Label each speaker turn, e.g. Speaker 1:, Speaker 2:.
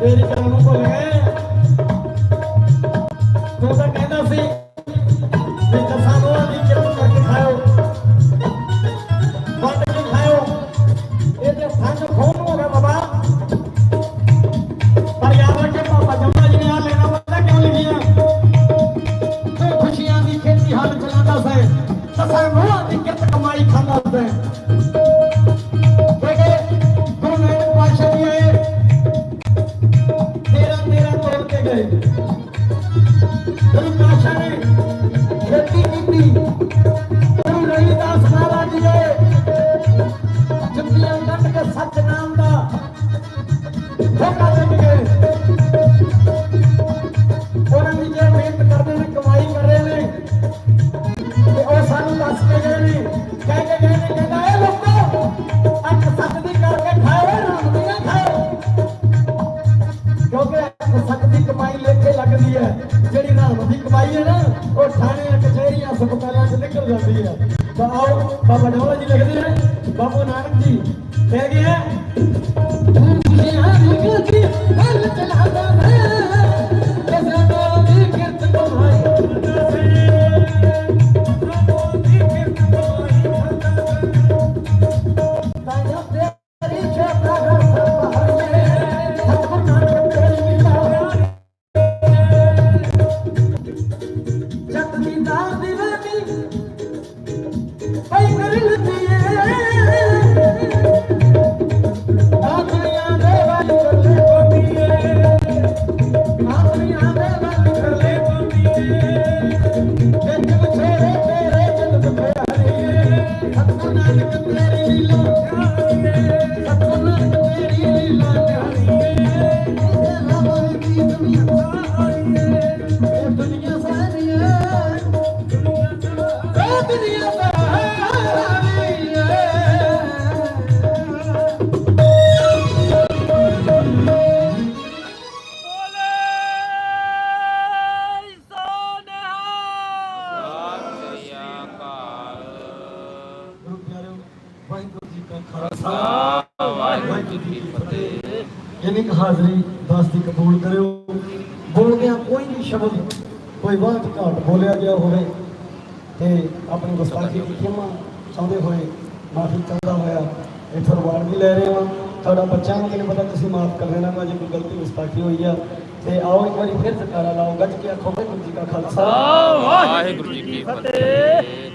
Speaker 1: ਤੇਰੀ ਗੱਲ ਨੂੰ ਭੁੱਲ ਗਏ। ਤੂੰ ਤਾਂ ਕਹਿੰਦਾ ਸੀ ਵੀ ਕਿਸਾਨੋਂ ਦੀ ਕਿਰਤ ਕਰਕੇ ਖਾਓ ਵੱਟ ਕੇ ਖਾਓ ਇਹ ਤੇ ਸੰਗ ਖੋਣ ਹੋ ਗਿਆ ਬਾਬਾ। ਪਰ ਯਾਦ ਰੱਖੇ ਪਾਪਾ ਜੰਮਾ ਜੀ ਨੇ ਆ ਲੈਣਾ ਪਤਾ ਕਿਉਂ ਲਿਖਿਆ? ਤੇ ਖੁਸ਼ੀਆਂ ਦੀ ਖੇਤੀ ਹੱਲ ਚਲਾਉਂਦਾ ਸੈਂ। ਤਸਾਂ ਮੋਹਾਂ ਦੀ ਕਿਰਤ ਕਮਾਈ ਖਾਂਦਾ ਸੈਂ। শাসনের যে নীতি ਹੈ। ਜਿਹੜੀ ਰਾਮ ਦੀ ਕਮਾਈ ਹੈ ਨਾ, ਉਹ ਥਾਣੇ ਕਚਹਿਰੀਆਂ ਹਸਪਤਾਲਾਂ 'ਚ ਨਿਕਲ ਜਾਂਦੀ ਹੈ। ਤਾਂ ਆਓ, ਬਾਬਾ ਡੋਲਾ ਜੀ ਲਿਖਦੇ ਨੇ। ਬਾਬਾ ਨਾਨਕ ਜੀ ਕਹਿ ਗਏ ਹੈ ਦੁਨੀਆ ਹਲ ਚਲਾਦਾ ਹੈ। Amen. ਵਾਹਿਗੁਰੂ ਜੀ ਕੀ ਫਤਿਹ ਜਿੰਨੀ ਕੁ ਹਾਜ਼ਰੀ ਦਾਸ ਦੀ ਕਬੂਲ ਕਰਿਓ। ਬੋਲਦਿਆਂ ਕੋਈ ਵੀ ਸ਼ਬਦ ਕੋਈ ਵਾਹ ਘਾਟ ਬੋਲਿਆ ਗਿਆ ਹੋਵੇ ਤੇ ਆਪਣੀ ਗੁਸਤਾਖੀ ਦੀ ਖਿਮਾ ਚਾਹੁੰਦੇ ਹੋਏ ਮਾਫੀ ਚਾਹੁੰਦਾ ਹੋਇਆ ਇੱਥੋਂ ਰਿਵਾਰਡ ਵੀ ਲੈ ਰਹੇ ਹਾਂ। ਤੁਹਾਡਾ ਬੱਚਿਆਂ ਨੂੰ ਮੈਨੂੰ ਪਤਾ ਤੁਸੀਂ ਮਾਫ ਕਰ ਲੈਣਾ ਵਾ ਜੇ ਕੋਈ ਗਲਤੀ ਗੁਸਤਾਖੀ ਹੋਈ ਆ। ਤੇ ਆਓ ਇੱਕ ਵਾਰੀ ਫਿਰ ਜਕਾਰਾ ਲਾਓ ਗੱਜ ਕੇ ਆਖੋ ਵਾਹਿਗੁਰੂ ਜੀ ਕਾ ਖਾਲਸਾ।
Speaker 2: ਵਾਹਿਗੁਰੂ ਜੀ ਕੀ ਫਤਿਹ।